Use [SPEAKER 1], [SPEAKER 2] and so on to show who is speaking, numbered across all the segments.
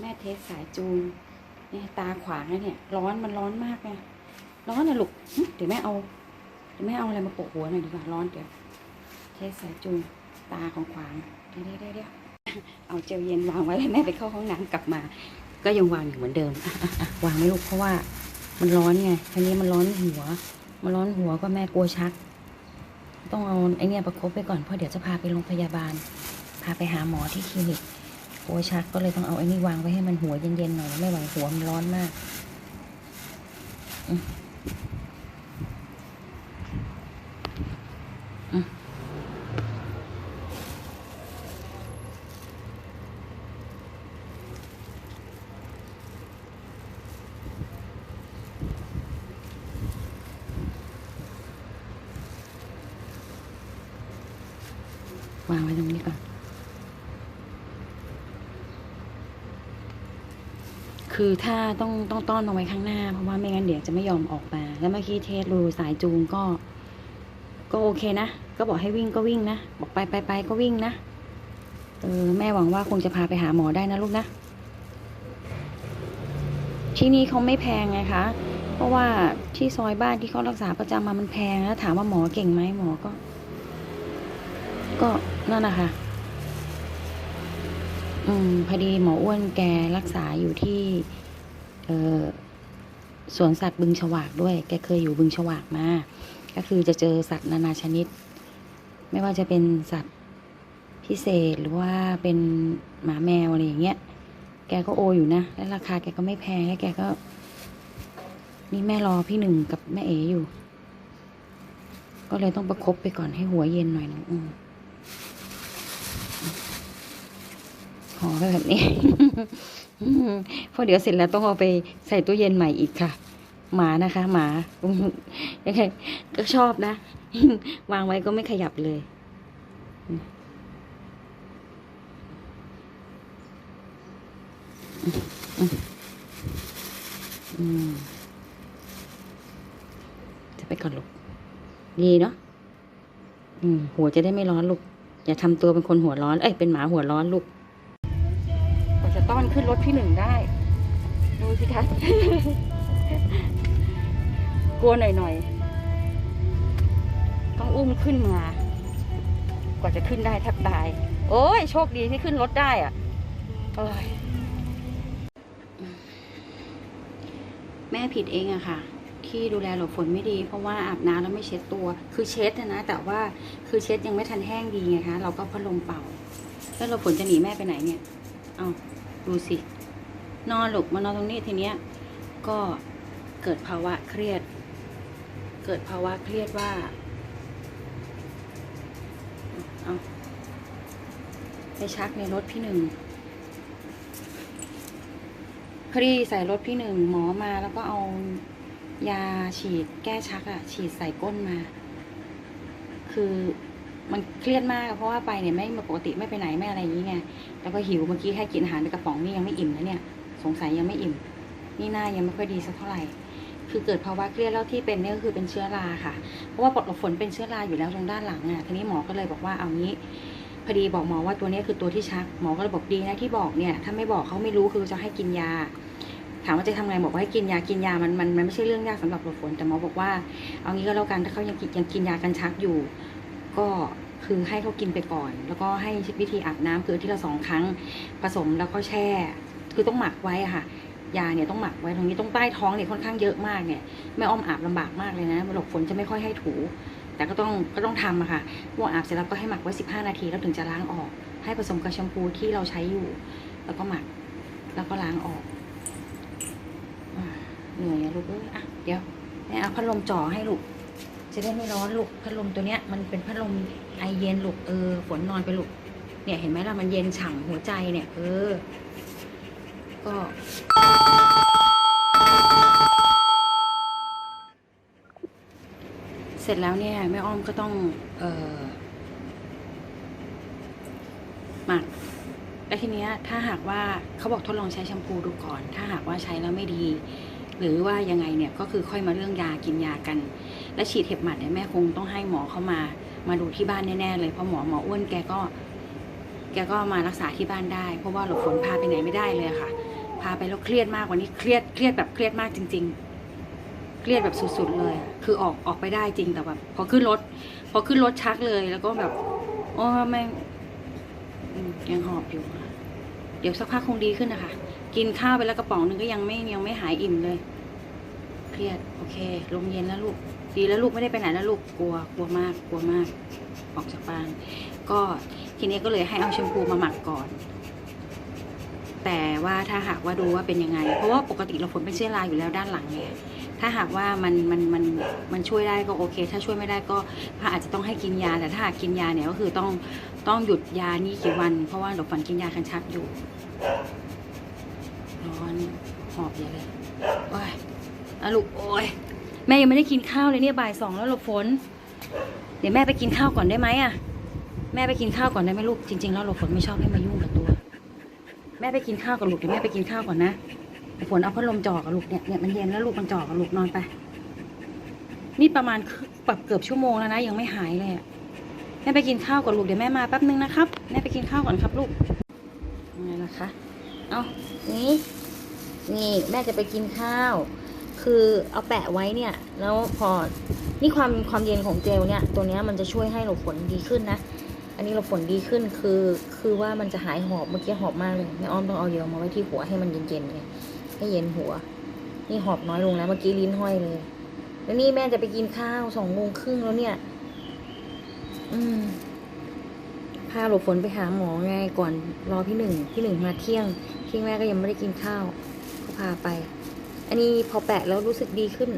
[SPEAKER 1] แม่เทสสายจูงเนี่ยตาขวางเนี่ย ร้อนมันร้อนมากไงร้อนนะลูกเดี๋ยวแม่เอาเดี๋ยวแม่เอาอะไรมาโปะหัวหน่อยดีกว่าร้อนเดี๋ยวเทสสายจูงตาของขวางเดี๋ยวเดี๋ยวเดี๋ยวเอาเจลเย็นวางไว้แม่ไปเข้าห้องน้ำกลับมา ก็ยังวางอยู่เหมือนเดิมวางไว้ลูกเพราะว่ามันร้อนไงทีนี้มันร้อนหัว มันร้อนหัวก็แม่กลัวชัก ต้องเอาไอเนี่ยประคบไปก่อนเพราะเดี๋ยวจะพาไปโรงพยาบาล พาไปหาหมอที่คลินิก กลัวชักก็เลยต้องเอาไอ้นี่วางไว้ให้มันหัวเย็นๆหน่อยไม่ไหวหัวมันร้อนมากอืมอืมวางไว้ตรงนี้ก่อน คือถ้าต้องต้องต้อนมาไว้ข้างหน้า เพราะว่าไม่งั้นเดี๋ยวจะไม่ยอมออกมา แล้วเมื่อกี้เทสรูสายจูงก็ ก็โอเคนะ ก็บอกให้วิ่งก็วิ่งนะ บอกไปไปไปก็วิ่งนะ เออแม่หวังว่าคงจะพาไปหาหมอได้นะลูกนะ ที่นี่เขาไม่แพงไงคะ เพราะว่าที่ซอยบ้านที่เขารักษาประจำมามันแพงแล้วถามว่าหมอเก่งไหมหมอก็ ก็นั่นนะคะ อืมพอดีหมออ้วนแกรักษาอยู่ที่ เออสวนสัตว์บึงฉวากด้วย แกเคยอยู่บึงฉวากมา ก็คือจะเจอสัตว์นานาชนิด ไม่ว่าจะเป็นสัตว์พิเศษหรือว่าเป็นหมาแมวอะไรอย่างเงี้ย แกก็โออยู่นะ และราคาแกก็ไม่แพงและแกก็ นี่แม่รอพี่หนึ่งกับแม่เออยู่ ก็เลยต้องประคบไปก่อนให้หัวเย็นหน่อยนึงอืม ห่อไปแบบนี้เพราะเดี๋ยวเสร็จแล้วต้องเอาไปใส่ตู้เย็นใหม่อีกค่ะ หมานะคะ หมาอืมยังไงก็ชอบนะ วางไว้ก็ไม่ขยับเลย จะไปก่อนลูก ดีเนาะหัวจะได้ไม่ร้อนลูก อย่าทำตัวเป็นคนหัวร้อน เอ้ย เป็นหมาหัวร้อนลูก้อนขึ้นรถพี่หนึ่งได้ ดูสิคะกลัวหน่อยๆ ต้องอุ้มขึ้นมา กว่าจะขึ้นได้แทบตาย โอ้ย โชคดีที่ขึ้นรถได้อะโอ้ยแม่ผิดเองอะค่ะ ที่ดูแลหลบฝนไม่ดี เพราะว่าอาบน้ำแล้วไม่เช็ดตัว คือเช็ดนะ แต่ว่าคือเช็ดยังไม่ทันแห้งดีไงคะ เราก็พัดลมเป่า แล้วหลบฝนจะหนีแม่ไปไหนเนี่ย เอา ดูสิ นอนหลบมานอนตรงนี้ทีเนี้ย ก็เกิดภาวะเครียด เกิดภาวะเครียดว่า เอาไปชักในรถพี่หนึ่งพอดีใส่รถพี่หนึ่งหมอมาแล้วก็เอายาฉีดแก้ชักอะฉีดใส่ก้นมา คือ มันเครียดมากเพราะว่าไปเนี่ยไม่ปกติไม่ไปไหนไม่อะไรอย่างนี้ไงแล้วก็หิวเมื่อกี้แค่กินอาหารในกระป๋องนี่ยังไม่อิ่มนะเนี่ย สงสัยยังไม่อิ่ม นี่หน้ายังไม่ค่อยดีสักเท่าไหร่ คือเกิดภาวะเครียดแล้วที่เป็นเนี่ยก็คือเป็นเชื้อราค่ะ เพราะว่าปลดฝนเป็นเชื้อราอยู่แล้วตรงด้านหลังอะทีนี้หมอก็เลยบอกว่าเอางี้พอดีบอกหมอว่าตัวนี้คือตัวที่ชักหมอก็เลยบอกดีนะที่บอกเนี่ยถ้าไม่บอกเขาไม่รู้คือจะให้กินยาถามว่าจะทำไงบอกว่าให้กินยากินยามันมันมันไม่ใช่เรื่องยากสำหรับปลดฝนแต่หมอบอกว่าเอางี้ก็แล้วกันถ้าเขายังกินยังกินยากันชักอยู่ ก็คือให้เขากินไปก่อน แล้วก็ให้วิธีอาบน้ำคือที่ละสองครั้งผสมแล้วก็แช่ คือต้องหมักไว้ค่ะยาเนี่ยต้องหมักไว้ตรงนี้ต้องใต้ท้องเนี่ยค่อนข้างเยอะมากเนี่ยแม่อ้อมอาบลำบากมากเลยนะหลบฝนจะไม่ค่อยให้ถู แต่ก็ต้องก็ต้องทำอะค่ะพวกอาบเสร็จแล้วก็ให้หมักไว้ 15 นาทีแล้วถึงจะล้างออก ให้ผสมกับแชมพูที่เราใช้อยู่ แล้วก็หมักแล้วก็ล้างออกเหนื่อยอะลูกเอ้ยอะเดี๋ยวแม่เอาพัดลมจ่อให้ลูก จะได้ไม่ร้อนลูกพัดลมตัวเนี้ยมันเป็นพัดลมไอเย็นลูกเออฝนนอนไปลูกเนี่ยเห็นไหมล่ะมันเย็นฉ่ำหัวใจเนี่ยเออ ก็เสร็จแล้วเนี่ยแม่อ้อมก็ต้องเออหมักแล้วทีเนี้ยถ้าหากว่าเขาบอกทดลองใช้แชมพูดูก่อน ถ้าหากว่าใช้แล้วไม่ดี หรือว่ายังไงเนี่ยก็คือค่อยมาเรื่องยากินยากัน และฉีดเห็บหมัดเนี่ยแม่คงต้องให้หมอเข้ามา มาดูที่บ้านแน่ๆเลยเพราะหมอหมออ้วนแกก็ แกก็มารักษาที่บ้านได้ เพราะว่าหลบฝนพาไปไหนไม่ได้เลยค่ะ พาไปแล้วเครียดมากกว่านี้เครียดเครียดแบบเครียดมากจริง ๆ เครียดแบบสุดๆเลย คือออกออกไปได้จริงแต่แบบพอขึ้นรถพอขึ้นรถชักเลยแล้วก็แบบโอ้แม่ยังหอบอยู่เดี๋ยวสักพักคงดีขึ้นนะคะกินข้าวไปแล้วกระป๋องนึงก็ยังไม่ยังไม่หายอิ่มเลย เครียด โอเคลมเย็นแล้วลูก ดีแล้วลูกไม่ได้ไปไหนแล้วลูกกลัวกลัวมากกลัวมากออกจากบ้าน ก็ทีนี้ก็เลยให้เอาแชมพูมาหมักก่อน แต่ว่าถ้าหากว่าดูว่าเป็นยังไง เพราะว่าปกติเราฝนเป็นเชื้อราอยู่แล้วด้านหลังไงถ้าหากว่ามันมันมันมันช่วยได้ก็โอเค ถ้าช่วยไม่ได้ก็อาจจะต้องให้กินยาแต่ถ้าหากกินยาเนี่ยก็คือต้องต้องหยุดยานี่กี่วัน เพราะว่าหลบฝันกินยาคันชักอยู่ร้อนหอบอย่าเลยโอ้ยอลูกโอ้ย แม่ยังไม่ได้กินข้าวเลยเนี่ยบ่ายสองแล้วหลบฝน เดี๋ยวแม่ไปกินข้าวก่อนได้ไหมอะแม่ไปกินข้าวก่อนได้ไหมลูก จริงๆแล้วหลบฝนไม่ชอบให้มายุ่งกับตัว แม่ไปกินข้าวกับลูกเดี๋ยวแม่ไปกินข้าวก่อนนะฝนเอาพัดลมจ่อกับลูกเนี่ยเนี่ยมันเย็นแล้วลูกมันจ่อกับลูกนอนไป นี่ประมาณครึ่งแบบเกือบชั่วโมงแล้วนะยังไม่หายเลยอะแม่ไปกินข้าวกับลูกเดี๋ยวแม่มาแป๊บนึงนะครับแม่ไปกินข้าวก่อนครับลูกไงล่ะคะ เอานี่นี่แม่จะไปกินข้าว คือเอาแปะไว้เนี่ย แล้วพอ นี่ความความเย็นของเจลเนี่ย ตัวนี้มันจะช่วยให้หลบฝนดีขึ้นนะ อันนี้เราฝนดีขึ้นคือ คือว่ามันจะหายหอบ เมื่อกี้หอบมากเลย แม่อ้อมต้องเอาเยลมาไว้ที่หัวให้มันเย็นๆเลยให้เย็นหัว นี่หอบน้อยลงแล้วเมื่อกี้ลิ้นห้อยเลย แล้วนี่แม่จะไปกินข้าวสองโมงครึ่งแล้วเนี่ย อืมพาหลบฝนไปหาหมอไงก่อนรอพี่หนึ่ง พี่หนึ่งมาเที่ยงเที่ยงแม่ก็ยังไม่ได้กินข้าวก็พาไป อันนี้พอแปะแล้วรู้สึกดีขึ้น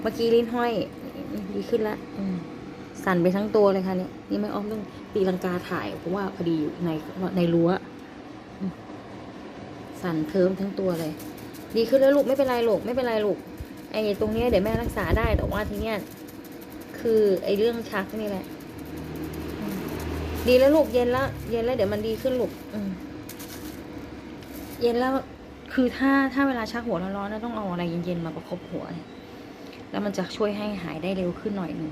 [SPEAKER 1] เมื่อกี้ลิ้นห้อยดีขึ้นแล้วสั่นไปทั้งตัวเลยค่ะเนี่ยนี่ไม่อ้อมต้องตีลังกาถ่ายเพราะว่าพอดีอยู่ในในรั้ว สั่นเทิมทั้งตัวเลย ดีขึ้นแล้วลูกไม่เป็นไรลูกไม่เป็นไรลูกไอ้ตรงเนี้ยเดี๋ยวแม่รักษาได้แต่ว่าทีเนี้ยคือ ไอ้เรื่องชักนี่แหละ ดีแล้วลูกเย็นแล้วเย็นแล้วเดี๋ยวมันดีขึ้นลูกเย็นแล้ว คือถ้าถ้าเวลาชักหัวร้อนๆนะต้องเอาอะไรเย็นๆมาประคบหัว แล้วมันจะช่วยให้หายได้เร็วขึ้นหน่อยหนึ่ง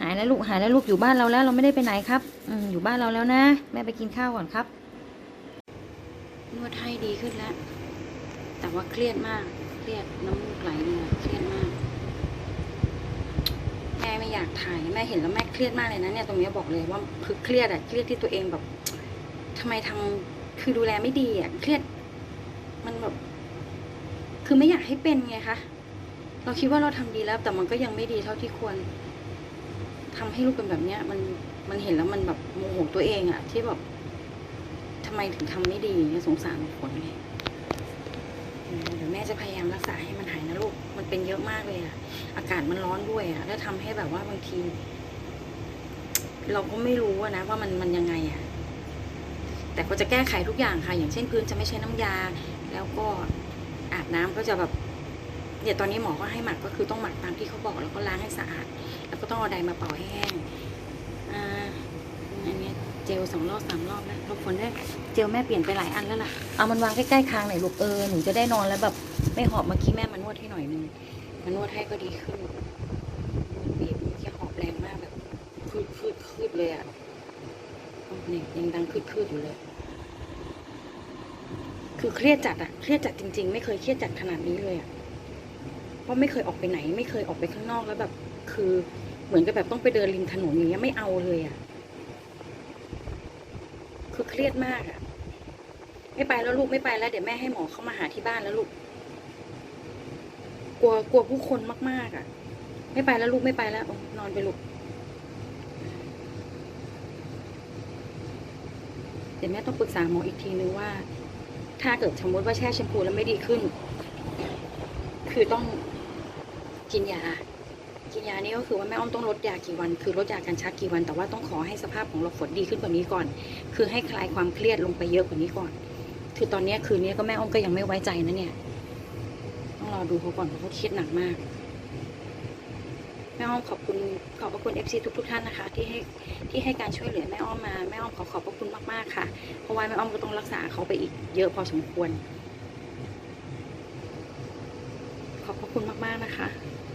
[SPEAKER 1] หายแล้วลูกหายแล้วลูกอยู่บ้านเราแล้ว เราไม่ได้ไปไหนครับ อือยู่บ้านเราแล้วนะ แม่ไปกินข้าวก่อนครับ นวดให้ดีขึ้นแล้ว แต่ว่าเครียดมาก เครียดน้ำมูกไหลเลยเครียดมาก แม่ไม่อยากถ่ายแม่เห็นแล้วแม่เครียดมากเลยนะเนี่ยตรงนี้บอกเลยว่าคือเครียดอะเครียดที่ตัวเองแบบ ทำไมทำคือดูแลไม่ดีอะเครียด มันแบบคือไม่อยากให้เป็นไงคะเราคิดว่าเราทำดีแล้ว แต่มันก็ยังไม่ดีเท่าที่ควรทำให้ลูกเป็นแบบเนี้ย มันมันเห็นแล้วมันแบบโมโหตัวเองอะ ที่แบบทำไมถึงทำไม่ดีเนี่ยสงสารผลไงเออเดี๋ยวแม่จะพยายามรักษาให้มันหายนะลูก มันเป็นเยอะมากเลยอะอากาศมันร้อนด้วยอะแล้วทำให้แบบว่าบางที เราก็ไม่รู้นะว่ามันมันยังไงอะ แต่ก็จะแก้ไขทุกอย่างค่ะ อย่างเช่นพื้นจะไม่ใช้น้ำยา แล้วก็อาบน้ำก็จะแบบเดี๋ยตอนนี้หมอก็ให้หมักก็คือต้องหมักตามที่เขาบอกแล้วก็ล้างให้สะอาด แล้วก็ต้องเอาไดมาเป่าให้แห้งอ่าอันนี้เจลสองรอบสามรอบแล้วรบกวนได้วยเจลแม่เปลี่ยนไปหลายอันแล้วล่ะเอามันวางใกล้ๆคางหน่อยลูกเออหนูจะได้นอนแล้วแบบไม่หอบเมื่อกี้แม่มานวดให้หน่อยนึงมานวดให้ก็ดีขึ้นบีบเมื่อกี้หอบแรงมากแบบคืดคืดคืดเลยอะ ยังดังคืดคืดอยู่เลย คือเครียดจัดอะเครียดจัดจริง ๆ ไม่เคยเครียดจัดขนาดนี้เลยอะเพราะไม่เคยออกไปไหน ไม่เคยออกไปข้างนอกแล้วแบบ คือเหมือนกับแบบต้องไปเดินริมถนนอย่างเงี้ยไม่เอาเลยอะคือเครียดมากอะไม่ไปแล้วลูกไม่ไปแล้วเดี๋ยวแม่ให้หมอเข้ามาหาที่บ้านแล้วลูก กลัวกลัวผู้คนมากๆอะไม่ไปแล้วลูกไม่ไปแล้วอนอนไปลูก ดี๋ยวแม่ต้องปรึกษาหมออีกทีนึงว่า ถ้าเกิดสมมติว่าแช่แชมพูแล้วไม่ดีขึ้น คือต้องกินยา กินยานี่ก็คือว่าแม่อ้อมต้องลดยากี่วัน คือลดยาการชักกี่วัน แต่ว่าต้องขอให้สภาพของเราฝนดีขึ้นกว่านี้ก่อน คือให้คลายความเครียดลงไปเยอะกว่านี้ก่อน คือตอนนี้คืนนี้ก็แม่อ้อมก็ยังไม่ไว้ใจนะเนี่ย ต้องรอดูเขาก่อนเพราะเขาเครียดหนักมาก แม่อ้อมขอบคุณขอบพระคุณเอฟซีทุกทุกท่านนะคะ ที่ให้ที่ให้การช่วยเหลือแม่อ้อมมาแม่อ้อมขอขอบพระคุณมากๆค่ะ เพราะว่าแม่อ้อมก็ต้องรักษาเขาไปอีกเยอะพอสมควร ขอบพระคุณมากๆนะคะ